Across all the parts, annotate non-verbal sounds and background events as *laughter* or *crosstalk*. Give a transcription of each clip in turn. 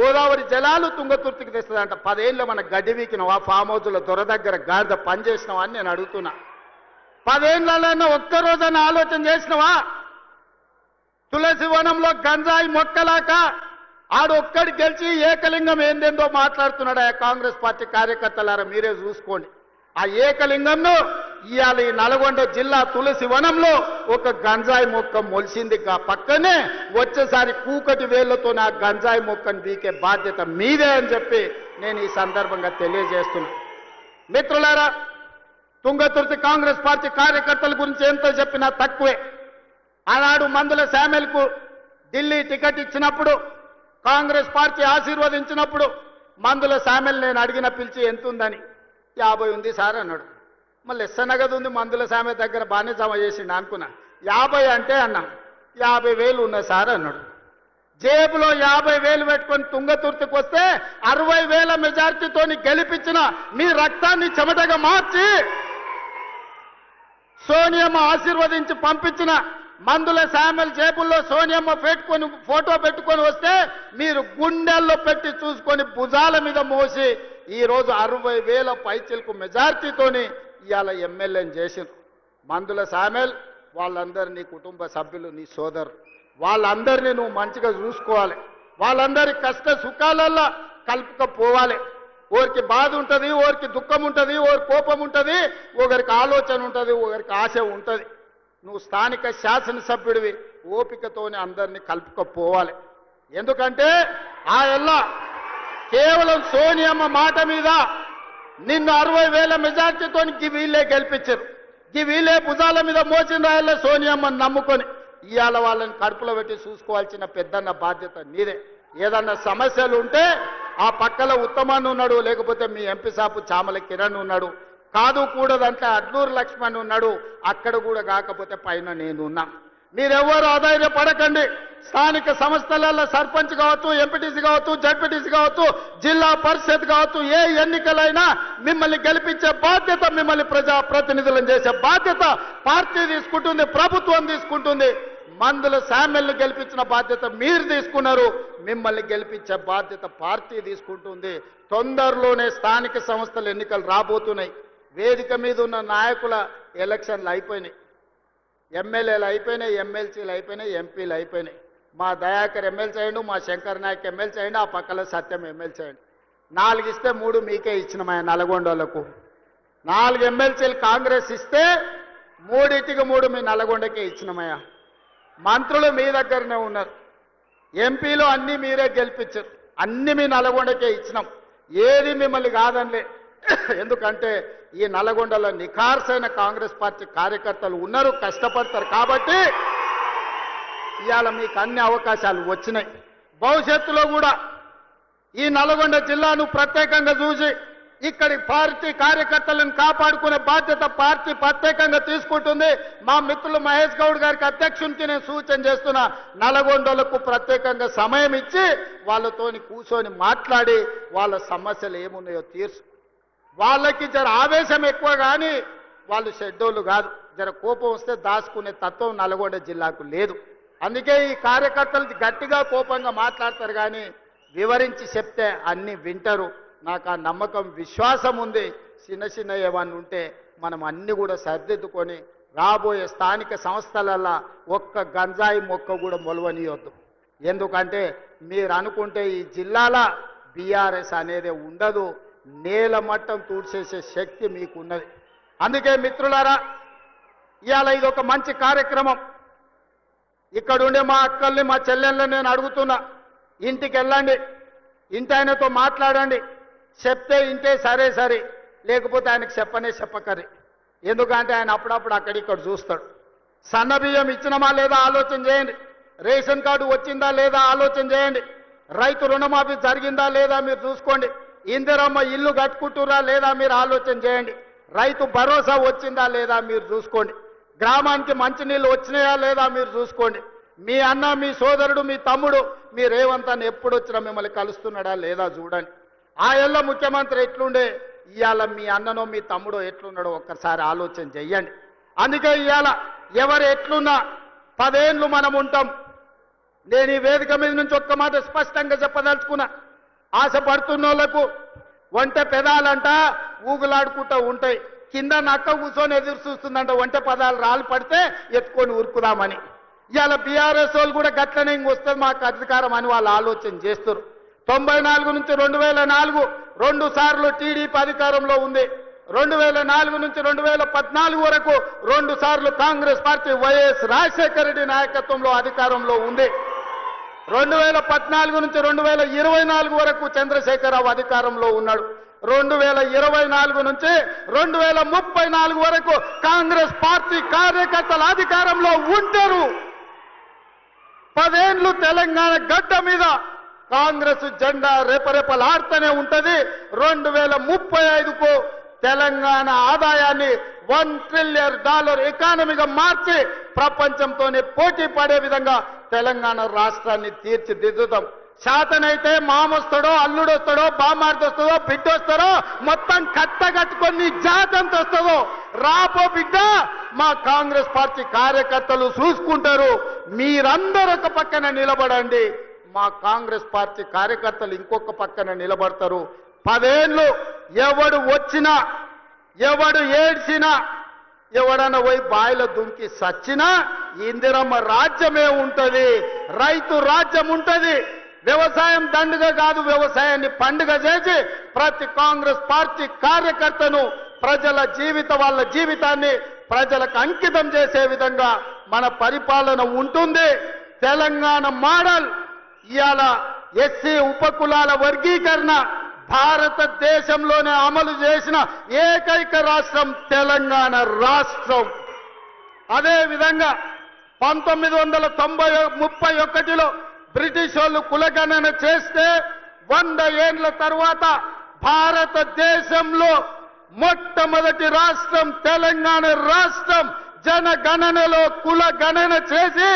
గోదావరి జలాలు తుంగతుర్తికి తెస్తుందంట. పదేళ్ళు మన గడ్డి ఫామ్ హౌస్లో దొర దగ్గర గాడిద పని చేసినావా అని నేను అడుగుతున్నా. పదేళ్ళలో ఒక్కరోజైనా ఆలోచన చేసినవా? తులసి వనంలో గంజాయి మొక్కలాక ఆడొక్కడి గెలిచి ఏకలింగం ఏందేందో మాట్లాడుతున్నాడు ఆ కాంగ్రెస్ పార్టీ కార్యకర్తలారా? మీరే చూసుకోండి. ఆ ఏకలింగంను ఇవాళ ఈ నల్గొండ జిల్లా తులసి వనంలో ఒక గంజాయి మొక్క మొలిసింది కా పక్కనే వచ్చేసారి కూకటి వేళ్ళతో నా గంజాయి మొక్కను బీకే బాధ్యత మీదే అని చెప్పి నేను ఈ సందర్భంగా తెలియజేస్తున్నా. మిత్రులారా తుంగతుర్తి కాంగ్రెస్ పార్టీ కార్యకర్తల గురించి ఎంతో చెప్పినా తక్కువే. ఆనాడు మందుల శామెల్కు ఢిల్లీ టికెట్ ఇచ్చినప్పుడు కాంగ్రెస్ పార్టీ ఆశీర్వదించినప్పుడు మందుల శామెల్ నేను అడిగిన పిలిచి ఎంత ఉందని యాభై ఉంది సార్ అన్నాడు. మళ్ళీ ఎస్స నగదు ఉంది మందుల సామె దగ్గర బాగానే జమ చేసిండు అనుకున్నా. యాభై అంటే అన్న యాభై వేలు ఉన్నాయి సార్ అన్నాడు. జేబులో యాభై వేలు పెట్టుకొని తుంగతుర్తికి వస్తే అరవై వేల మెజార్టీతోని గెలిపించిన మీ రక్తాన్ని చెమటగా మార్చి సోనియమ్మ ఆశీర్వదించి పంపించిన మందుల శామెల్ జేబుల్లో సోనియమ్మ పెట్టుకొని ఫోటో పెట్టుకొని వస్తే మీరు గుండెల్లో పెట్టి చూసుకొని భుజాల మీద మోసి ఈరోజు అరవై వేల పైచిలకు మెజార్టీతోని ఇవాళ ఎమ్మెల్యేని చేసిండ్రు. మందుల సామెల్ వాళ్ళందరు నీ కుటుంబ సభ్యులు నీ సోదరు. వాళ్ళందరినీ నువ్వు మంచిగా చూసుకోవాలి. వాళ్ళందరి కష్ట సుఖాలల్లో కలుపుకపోవాలి. ఓరికి బాధ ఉంటుంది ఓరికి దుఃఖం ఉంటుంది ఓరి కోపం ఉంటుంది ఒకరికి ఆలోచన ఉంటుంది ఒకరికి ఆశ ఉంటుంది. నువ్వు స్థానిక శాసనసభ్యుడివి ఓపికతోనే అందరినీ కలుపుకపోవాలి. ఎందుకంటే ఆ ఎల్ల కేవలం సోనియమ్మ మాట మీద నిన్ను అరవై వేల మెజార్టీతో గి వీళ్ళే గెలిపించారు. గి వీళ్ళే భుజాల మీద మోసిన రాయల్లో సోనియమ్మని నమ్ముకొని ఇవాళ వాళ్ళని కడుపులో పెట్టి చూసుకోవాల్సిన పెద్దన్న బాధ్యత నీదే. ఏదన్నా సమస్యలు ఉంటే ఆ పక్కల ఉత్తమాన్ని ఉన్నాడు లేకపోతే మీ ఎంపీ సాపు చామల కిరణ్ ఉన్నాడు. కాదు కూడదంటే అడ్లూరు లక్ష్మణ్ ఉన్నాడు. అక్కడ కూడా కాకపోతే పైన నేనున్నా. మీరెవ్వరు ఆధైర్యపడకండి స్థానిక సంస్థలలో సర్పంచ్ కావచ్చు ఎంపీటీసీ కావచ్చు జడ్పీటీసీ కావచ్చు జిల్లా పరిషత్ కావచ్చు ఏ ఎన్నికలైనా మిమ్మల్ని గెలిపించే బాధ్యత మిమ్మల్ని ప్రజా ప్రతినిధులను చేసే బాధ్యత పార్టీ తీసుకుంటుంది ప్రభుత్వం తీసుకుంటుంది. మందుల శామ్యల్ని గెలిపించిన బాధ్యత మీరు తీసుకున్నారు. మిమ్మల్ని గెలిపించే బాధ్యత పార్టీ తీసుకుంటుంది. తొందరలోనే స్థానిక సంస్థల ఎన్నికలు రాబోతున్నాయి. వేదిక మీద ఉన్న నాయకుల ఎలక్షన్లు అయిపోయినాయి. ఎమ్మెల్యేలు అయిపోయినాయి ఎమ్మెల్సీలు అయిపోయినాయి ఎంపీలు అయిపోయినాయి. మా దయాకర్ ఎమ్మెల్సీ అయ్యండు మా శంకర్ నాయక్ ఎమ్మెల్సీ అయ్యండు ఆ పక్కన సత్యం ఎమ్మెల్సీ అయ్యండు. నాలుగు ఇస్తే మూడు మీకే ఇచ్చిన మా నల్గొండలకు నాలుగు ఎమ్మెల్సీలు కాంగ్రెస్ ఇస్తే మూడింటికి మూడు మీ నల్గొండకే ఇచ్చినమయ్యా మంత్రులు మీ దగ్గరనే ఉన్నారు. ఎంపీలు అన్నీ మీరే గెలిపించారు. అన్ని మీ నల్గొండకే ఇచ్చినాం. ఏది మిమ్మల్ని కాదనిలే. *coughs* ఎందుకంటే ఈ నల్గొండలో నిఖార్సైన కాంగ్రెస్ పార్టీ కార్యకర్తలు ఉన్నారు కష్టపడతారు కాబట్టి ఇవాళ మీకు అన్ని అవకాశాలు వచ్చినాయి. భవిష్యత్తులో కూడా ఈ నల్గొండ జిల్లాను ప్రత్యేకంగా చూసి ఇక్కడి పార్టీ కార్యకర్తలను కాపాడుకునే బాధ్యత పార్టీ ప్రత్యేకంగా తీసుకుంటుంది. మా మిత్రులు మహేష్ గౌడ్ గారికి అధ్యక్షునికి నేను సూచన చేస్తున్నా నల్గొండలకు ప్రత్యేకంగా సమయం ఇచ్చి వాళ్ళతోని కూర్చొని మాట్లాడి వాళ్ళ సమస్యలు ఏమున్నాయో తీర్చు వాళ్ళకి జర ఆవేశం ఎక్కువ కానీ వాళ్ళు షెడ్యూళ్ళు కాదు. జర కోపం వస్తే దాచుకునే తత్వం నల్గొండ జిల్లాకు లేదు. అందుకే ఈ కార్యకర్తలు గట్టిగా కోపంగా మాట్లాడతారు కానీ వివరించి చెప్తే అన్ని వింటారు. నాకు ఆ నమ్మకం విశ్వాసం ఉంది. చిన్న చిన్న ఏమన్నా ఉంటే మనం అన్ని కూడా సర్దిద్దుకొని రాబోయే స్థానిక సంస్థలల్లో ఒక్క గంజాయి మొక్క కూడా మొలవనియొద్దు. ఎందుకంటే మీరు అనుకుంటే ఈ జిల్లాల బీఆర్ఎస్ అనేది ఉండదు. నేల మట్టం తూడ్చేసే శక్తి మీకున్నది. అందుకే మిత్రులారా ఇవాళ ఇది ఒక మంచి కార్యక్రమం. ఇక్కడ ఉండే మా అక్కల్ని మా చెల్లెళ్ళని నేను అడుగుతున్నా ఇంటికి వెళ్ళండి ఇంటి ఆయనతో మాట్లాడండి. చెప్తే ఇంటే సరే సరే లేకపోతే ఆయనకు చెప్పనే చెప్పకరి ఎందుకంటే ఆయన అప్పుడప్పుడు అక్కడిక్కడ చూస్తాడు. సన్న బియ్యం ఇచ్చినమా లేదా ఆలోచన చేయండి. రేషన్ కార్డు వచ్చిందా లేదా ఆలోచన చేయండి. రైతు రుణమాఫీ జరిగిందా లేదా మీరు చూసుకోండి. ఇందిరమ్మ ఇల్లు కట్టుకుంటురా లేదా మీరు ఆలోచన చేయండి. రైతు భరోసా వచ్చిందా లేదా మీరు చూసుకోండి. గ్రామానికి మంచినీళ్ళు వచ్చినాయా లేదా మీరు చూసుకోండి. మీ అన్న మీ సోదరుడు మీ తమ్ముడు మీ రేవంత్ అని ఎప్పుడు వచ్చినా మిమ్మల్ని కలుస్తున్నాడా లేదా చూడండి. ఆ ఎల్ల ముఖ్యమంత్రి ఎట్లుండే? ఇవాళ మీ అన్ననో మీ తమ్ముడో ఎట్లున్నాడో ఒక్కసారి ఆలోచన చెయ్యండి. అందుకే ఇవాళ ఎవరు ఎట్లున్నా పదేళ్ళు మనం ఉంటాం. నేను ఈ వేదిక మీద నుంచి ఒక్క మాట స్పష్టంగా చెప్పదలుచుకున్నా. ఆశపడుతున్నోళ్ళకు వంట పెదాలంట ఊగులాడుకుంటూ ఉంటాయి. కింద నక్క కూర్చొని ఎదురు చూస్తుందంట వంట పదాలు రాళ్ళు పడితే ఎత్తుకొని ఉరుకుదామని ఇవాళ బీఆర్ఎస్ వాళ్ళు కూడా గట్లనే ఇంక వస్తుంది మాకు అధికారం అని వాళ్ళు ఆలోచన చేస్తారు. తొంభై నాలుగు నుంచి రెండు వేల నాలుగు రెండు సార్లు టీడీపీ అధికారంలో ఉంది. రెండు వేల నాలుగు నుంచి రెండు వేల పద్నాలుగు వరకు రెండు సార్లు Congress party YS Rajasekhara Reddy నాయకత్వంలో అధికారంలో ఉంది. రెండు వేల పద్నాలుగు నుంచి రెండు వేల ఇరవై నాలుగు వరకు చంద్రశేఖరరావు అధికారంలో ఉన్నాడు. రెండు వేల ఇరవై నాలుగు నుంచి రెండు వేల ముప్పై నాలుగు వరకు కాంగ్రెస్ పార్టీ కార్యకర్తల అధికారంలో ఉంటారు. పదేండ్లు తెలంగాణ గడ్డ మీద కాంగ్రెస్ జెండా రేపరేపలాడుతూనే ఉంటది. రెండు వేల ముప్పై ఐదుకు తెలంగాణ ఆదాయాన్ని వన్ ట్రిలియన్ డాలర్ ఎకానమీగా మార్చి ప్రపంచంతోనే పోటీ పడే విధంగా తెలంగాణ రాష్ట్రాన్ని తీర్చిదిద్దుతాం. శాతనైతే మామొస్తాడో అల్లుడు వస్తాడో బామార్ది వస్తుందో బిడ్డ మొత్తం కట్ట కట్టుకొని జాతంత వస్తుందో రాపో బిడ్డ. మా కాంగ్రెస్ పార్టీ కార్యకర్తలు చూసుకుంటారు. మీరందరూ ఒక పక్కన నిలబడండి. మా కాంగ్రెస్ పార్టీ కార్యకర్తలు ఇంకొక పక్కన నిలబడతారు. పదేళ్ళు ఎవడు వచ్చినా ఎవడు ఏడ్చినా ఎవడన్నా పోయి బాయిల దుంకి సచ్చినా ఇందిరమ్మ రాజ్యమే ఉంటది రైతు రాజ్యం ఉంటది. వ్యవసాయం దండుగ కాదు వ్యవసాయాన్ని పండుగ చేసి ప్రతి కాంగ్రెస్ పార్టీ కార్యకర్తను ప్రజల జీవిత వాళ్ళ జీవితాన్ని ప్రజలకు అంకితం చేసే విధంగా మన పరిపాలన ఉంటుంది. తెలంగాణ మోడల్ ఇవాళ ఎస్సీ ఉపకులాల వర్గీకరణ భారతదేశంలోనే అమలు చేసిన ఏకైక రాష్ట్రం తెలంగాణ రాష్ట్రం. అదేవిధంగా పంతొమ్మిది వందల తొంభై ముప్పై ఒకటిలో బ్రిటిష్ వాళ్ళు కులగణన చేస్తే వంద ఏండ్ల తర్వాత భారతదేశంలో మొట్టమొదటి రాష్ట్రం తెలంగాణ రాష్ట్రం. జనగణనలో కుల గణన చేసి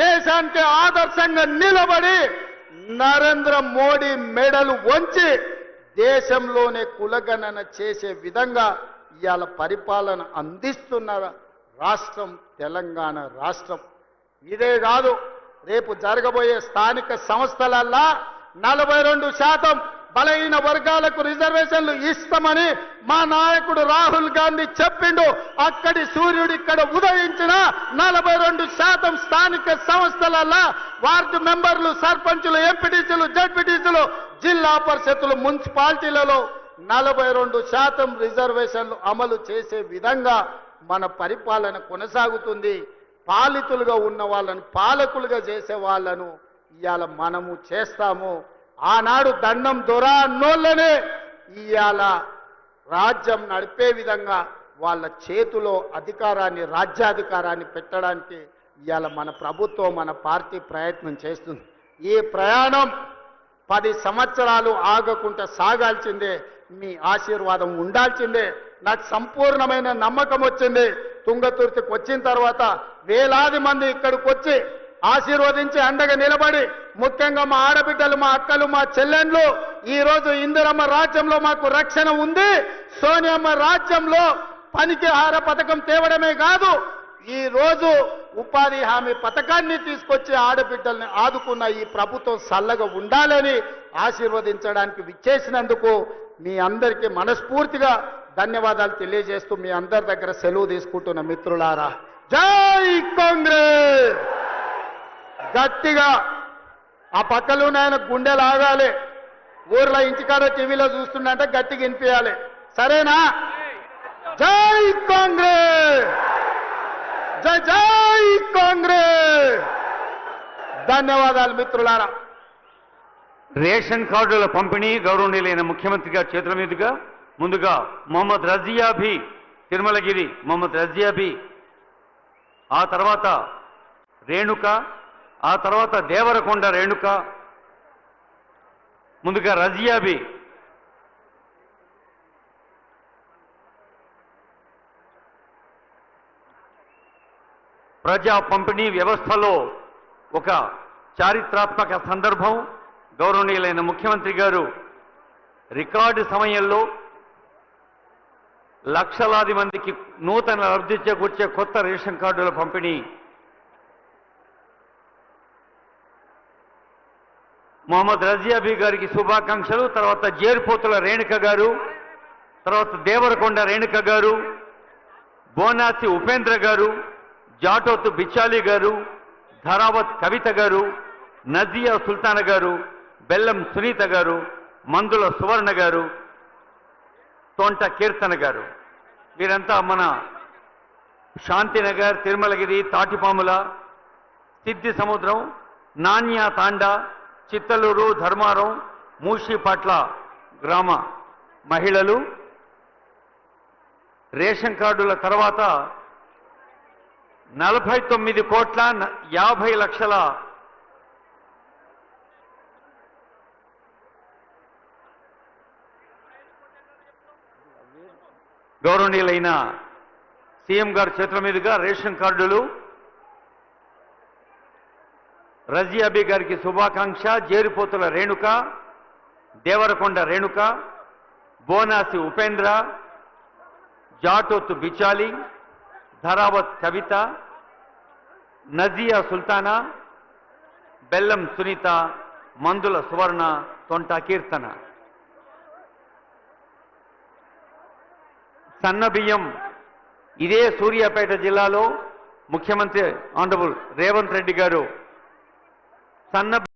దేశానికి ఆదర్శంగా నిలబడి నరేంద్ర మోడీ మెడలు వంచి దేశంలోనే కులగణన చేసే విధంగా ఇవాళ పరిపాలన అందిస్తున్న రాష్ట్రం తెలంగాణ రాష్ట్రం. ఇదే కాదు రేపు జరగబోయే స్థానిక సంస్థలల్లా నలభై రెండు శాతం బలహీన వర్గాలకు రిజర్వేషన్లు ఇస్తామని మా నాయకుడు రాహుల్ గాంధీ చెప్పిండు. అక్కడి సూర్యుడు ఇక్కడ ఉదయించిన నలభై రెండు శాతం స్థానిక సంస్థలల్లా వార్డు మెంబర్లు సర్పంచులు ఎంపీటీసీలు జడ్పీటీసీలు జిల్లా పరిషత్తులు మున్సిపాలిటీలలో నలభై రెండు శాతం రిజర్వేషన్లు అమలు చేసే విధంగా మన పరిపాలన కొనసాగుతుంది. పాలితులుగా ఉన్న వాళ్ళను పాలకులుగా చేసే వాళ్ళను ఇవాళ మనము చేస్తాము. ఆనాడు దండం దొర అన్నోళ్ళనే ఇవాళ రాజ్యం నడిపే విధంగా వాళ్ళ చేతిలో అధికారాన్ని రాజ్యాధికారాన్ని పెట్టడానికి ఇవాళ మన ప్రభుత్వం మన పార్టీ ప్రయత్నం చేస్తుంది. ఈ ప్రయాణం పది సంవత్సరాలు ఆగకుండా సాగాల్సిందే. మీ ఆశీర్వాదం ఉండాల్సిందే. నాకు సంపూర్ణమైన నమ్మకం వచ్చింది. తుంగతుర్తికి వచ్చిన తర్వాత వేలాది మంది ఇక్కడికి వచ్చి ఆశీర్వదించి అండగా నిలబడి ముఖ్యంగా మా ఆడబిడ్డలు మా అక్కలు మా చెల్లెండ్లు ఈ రోజు ఇందిరమ్మ రాజ్యంలో మాకు రక్షణ ఉంది. సోనియమ్మ రాజ్యంలో పనికి పథకం తేవడమే కాదు ఈ రోజు ఉపాధి హామీ పథకాన్ని తీసుకొచ్చి ఆడబిడ్డల్ని ఆదుకున్న ఈ ప్రభుత్వం చల్లగా ఉండాలని ఆశీర్వదించడానికి విచ్చేసినందుకు మీ అందరికీ మనస్ఫూర్తిగా ధన్యవాదాలు తెలియజేస్తూ మీ అందరి దగ్గర సెలవు తీసుకుంటున్న మిత్రులారా. జై కాంగ్రెస్! గట్టిగా ఆ పక్కలోనే ఆయన గుండెలు ఆగాలి ఊర్లో ఇంటికాడ టీవీలో చూస్తుండంటే గట్టిగా వినిపించాలి సరేనా? జై కాంగ్రెస్! జై జై కాంగ్రెస్! ధన్యవాదాలు మిత్రులారా. రేషన్ కార్డుల పంపిణీ గౌరవనీయులైన ముఖ్యమంత్రి గారి చేతుల మీదుగా ముందుగా మొహమ్మద్ రజియాబీ తిరుమలగిరి మొహమ్మద్ రజియాబీ ఆ తర్వాత రేణుక ఆ తర్వాత దేవరకొండ రేణుక ముందుగా రజియాబి. ప్రజా పంపిణీ వ్యవస్థలో ఒక చారిత్రాత్మక సందర్భం గౌరవనీయులైన ముఖ్యమంత్రి గారు రికార్డు సమయంలో లక్షలాది మందికి నూతన లబ్ధి చేకూర్చే కొత్త రేషన్ కార్డుల పంపిణీ మొహమ్మద్ రజియాబీ గారికి శుభాకాంక్షలు తర్వాత జేరుపోతుల రేణుక గారు తర్వాత దేవరకొండ రేణుక గారు బోనాసి ఉపేంద్ర గారు జాటోత్ బిచాలి గారు ధరావత్ కవిత గారు నజియా సుల్తాన గారు బెల్లం సునీత గారు మందుల సువర్ణ గారు తోంట కీర్తన గారు. వీరంతా మన శాంతినగర్ తిరుమలగిరి తాటిపాముల సిద్ధి సముద్రం నాణ్య తాండా చిత్తలూరు ధర్మారం మూషిపట్ల గ్రామ మహిళలు రేషన్ కార్డుల తర్వాత నలభై తొమ్మిది కోట్ల యాభై లక్షల గౌరవనీయులైన సీఎం గారి చేతుల మీదుగా రేషన్ కార్డులు రజియాబీ గారికి శుభాకాంక్ష జేరిపోతుల రేణుక దేవరకొండ రేణుక బోనాసి ఉపేంద్ర జాటోతు బిచాలి ధరావత్ కవిత నజియా సుల్తానా బెల్లం సునీత మందుల సువర్ణ తొంట కీర్తన. సన్న బియ్యం ఇదే సూర్యాపేట జిల్లాలో ముఖ్యమంత్రి ఆనరబుల్ రేవంత్ రెడ్డి గారు సన్న